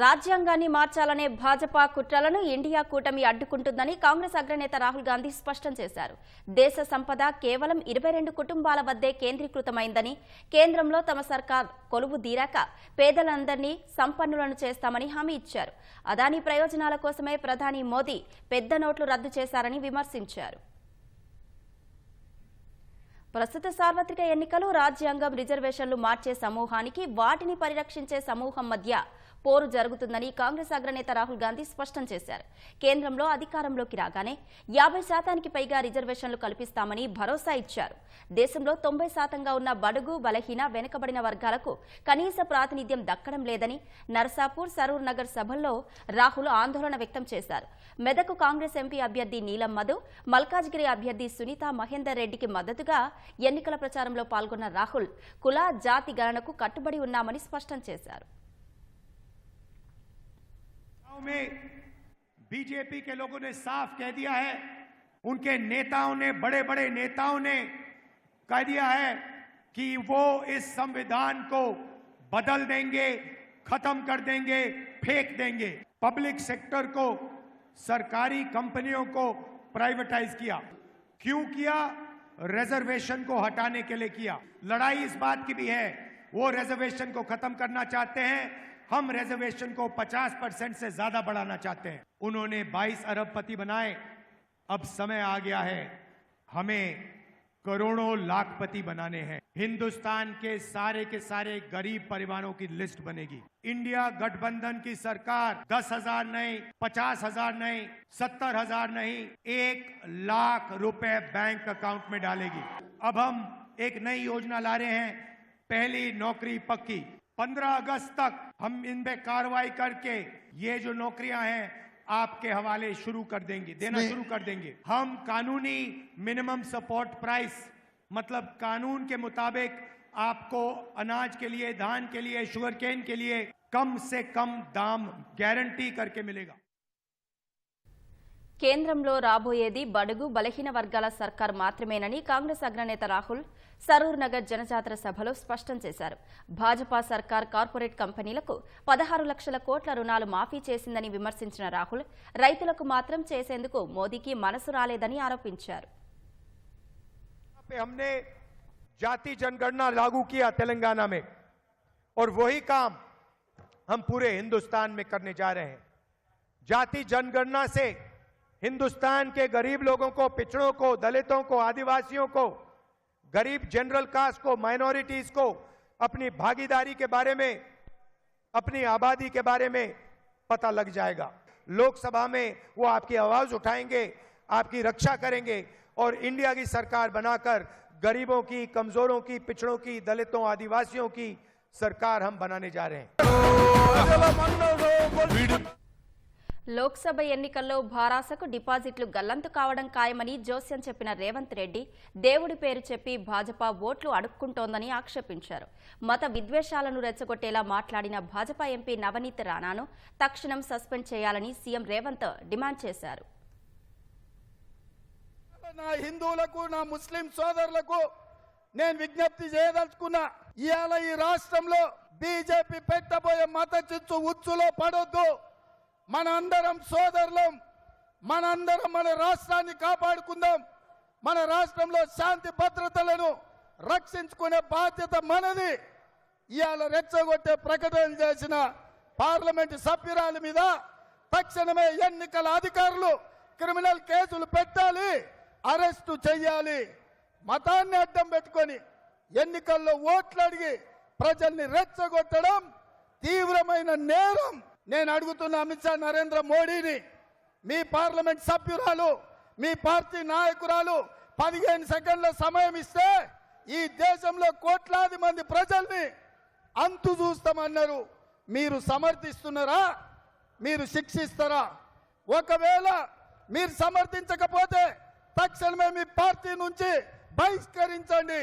రాజ్యాంగాన్ని మార్చాలనే భాజపా కుట్రలను ఇండియా కూటమి అడ్డుకుంటుందని కాంగ్రెస్ అగ్రనేత రాహుల్ గాంధీ స్పష్టం చేశారు. దేశ సంపద కేవలం ఇరవై రెండు కుటుంబాల వద్దే కేంద్రీకృతమైందని కేంద్రంలో తమ సర్కార్ కొలువు తీరాక పేదలందరినీ సంపన్నులను చేస్తామని హామీ ఇచ్చారు. అదాని ప్రయోజనాల కోసమే ప్రధాని మోదీ పెద్ద నోట్లు రద్దు చేశారని విమర్శించారు. ప్రస్తుత సార్వత్రిక ఎన్నికలు రాజ్యాంగం రిజర్వేషన్లు మార్చే సమూహానికి వాటిని పరిరక్షించే సమూహం మధ్య పోరు జరుగుతుందని కాంగ్రెస్ అగ్రనేత రాహుల్ గాంధీ స్పష్టం చేశారు. కేంద్రంలో అధికారంలోకి రాగానే యాభై శాతానికి పైగా రిజర్వేషన్లు కల్పిస్తామని భరోసా ఇచ్చారు. దేశంలో తొంభై శాతంగా ఉన్న బడుగు బలహీన వెనుకబడిన వర్గాలకు కనీస ప్రాతినిధ్యం దక్కడం లేదని నర్సాపూర్ సరూర్ నగర్ సభల్లో రాహుల్ ఆందోళన వ్యక్తం చేశారు. మెదక్ కాంగ్రెస్ ఎంపీ అభ్యర్థి నీలం మధు మల్కాజ్గిరి అభ్యర్థి సునీత మహేందర్ రెడ్డికి మద్దతుగా ఎన్నికల ప్రచారంలో పాల్గొన్న రాహుల్ కుల జాతి గణనకు కట్టుబడి ఉన్నామని స్పష్టం చేశారు गांव में बीजेपी के लोगों ने साफ कह दिया है उनके नेताओं ने बड़े बड़े नेताओं ने कह दिया है कि वो इस संविधान को बदल देंगे खत्म कर देंगे फेंक देंगे पब्लिक सेक्टर को सरकारी कंपनियों को प्राइवेटाइज किया क्यों किया रिजर्वेशन को हटाने के लिए किया। लड़ाई इस बात की भी है, वो रिजर्वेशन को खत्म करना चाहते हैं, हम रिजर्वेशन को 50 परसेंट से ज़्यादा बढ़ाना चाहते हैं। उन्होंने 22 अरब पति बनाए, अब समय आ गया है, हमें करोड़ों लाख पति बनाने हैं। हिंदुस्तान के सारे के सारे गरीब परिवारों की लिस्ट बनेगी। इंडिया गठबंधन की सरकार दस हज़ार नहीं पचास हज़ार नहीं सत्तर हज़ार नहीं एक लाख रुपए बैंक अकाउंट में डालेगी। अब हम एक नई योजना ला रहे हैं पहली नौकरी पक्की। पंद्रह अगस्त तक हम इन पे कार्रवाई करके ये जो नौकरियाँ हैं आपके हवाले शुरू कर देंगे देना शुरू कर देंगे। हम कानूनी मिनिमम सपोर्ट प्राइस मतलब कानून के मुताबिक आपको अनाज के लिए धान के लिए शुगर केन के लिए कम से कम दाम गारंटी करके मिलेगा కేంద్రంలో రాబోయేది బడుగు బలహీన వర్గాల సర్కార్ మాత్రమేనని కాంగ్రెస్ అగ్రనేత రాహుల్ సరూర్ నగర్ జనజాతర సభలో స్పష్టం చేశారు భాజపా సర్కార్ కార్పొరేట్ కంపెనీలకు పదహారు లక్షల కోట్ల రుణాలు మాఫీ చేసిందని విమర్శించిన రాహుల్ రైతులకు మాత్రం చేసేందుకు మోదీకి మనసు రాలేదని ఆరోపించారు यहाँ पे हमने जाति जनगणना लागू किया तेलंगाना में। और वही काम हम पूरे हिंदुस्तान में करने जा रहे हैं। जाति जनगणना से हिंदुस्तान के गरीब लोगों को, पिछड़ों को, दलितों को, आदिवासियों को, गरीब जनरल कास्ट को, माइनॉरिटीज को, अपनी भागीदारी के बारे में, अपनी आबादी के बारे में पता लग जाएगा। लोकसभा में वो आपकी आवाज़ उठाएँगे, आपकी रक्षा करेंगे और इंडिया की सरकार बनाकर गरीबों की कमजोरों की पिछड़ों की दलितों आदिवासियों की सरकार हम बनाने जा रहे हैं లోక్సభ ఎన్నికల్లో భారాసకు డిపాజిట్లు గల్లంతు కావడం ఖాయమని జోస్యం చెప్పిన రేవంత్ రెడ్డి దేవుడి పేరు చెప్పి భాజపా ఓట్లు అడుక్కుంటోందని ఆక్షేపించారు మత విద్వేషాలను రెచ్చగొట్టేలా మాట్లాడిన భాజపా ఎంపీ నవనీత్ రాణాను తక్షణం సస్పెండ్ చేయాలని సీఎం రేవంత్ డిమాండ్ చేశారు నా హిందువులకు నా ముస్లిం సోదరులకు నేను విజ్ఞప్తి చేయదలుచుకున్నా ఇవాళ ఈ రాష్ట్రంలో బీజేపీ పెట్టబోయే మత చిచ్చు ఉచ్చులో పడొద్దు. మనందరం సోదరులం మనందరం మన రాష్ట్రాన్ని కాపాడుకుందాం. మన రాష్ట్రంలో శాంతి భద్రతలను రక్షించుకునే బాధ్యత మనది. ఇవాళ రెచ్చగొట్టే ప్రకటన చేసిన పార్లమెంటు సభ్యురాల మీద తక్షణమే ఎన్నికల అధికారులు క్రిమినల్ కేసులు పెట్టాలి. అరెస్టు చెయ్యాలి. మతాన్ని అడ్డం పెట్టుకొని ఎన్నికల్లో ఓట్లు అడిగి ప్రజల్ని రెచ్చగొట్టడం తీవ్రమైన నేరం. నేను అడుగుతున్న అమిత్ షా నరేంద్ర మోడీని మీ పార్లమెంట్ సభ్యురాలు మీ పార్టీ నాయకురాలు పదిహేను సెకండ్ల సమయం ఇస్తే ఈ దేశంలో కోట్లాది మంది ప్రజల్ని అంతు చూస్తామన్నారు. మీరు సమర్థిస్తున్నారా? మీరు శిక్షిస్తారా? ఒకవేళ మీరు సమర్థించకపోతే తక్షణమే మీ పార్టీ నుంచి బహిష్కరించండి.